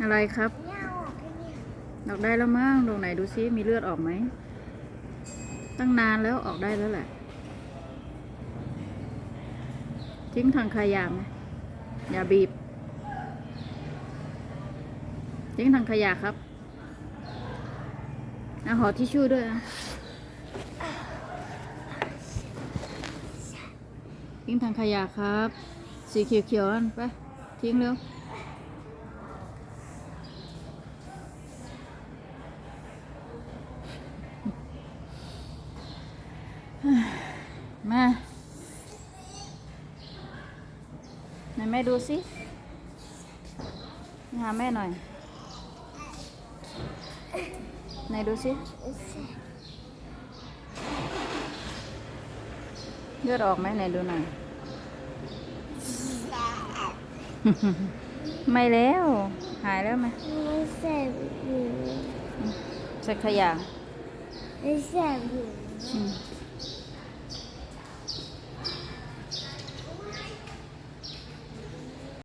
อะไรครับออกได้แล้วมั้งตรงไหนดูซิมีเลือดออกไหม ตั้งนานแล้วออกได้แล้วแหละ ทิ้งถังขยะไหมอย่าบีบ ทิ้งถังขยะครับเอาห่อทิชชู่ด้วยนะทิ้งถังขยะครับ สีเขียวๆนั่นไป ทิ้งเร็ว มาไหนแม่ดูสิหาแม่หน่อยไหนดูสิเลือดออกไหมไหนดูหน่อย ไม่แล้ว หายแล้วไหมไม่แสบอยู่ใส่ขยะไม่แสบอยู่อืม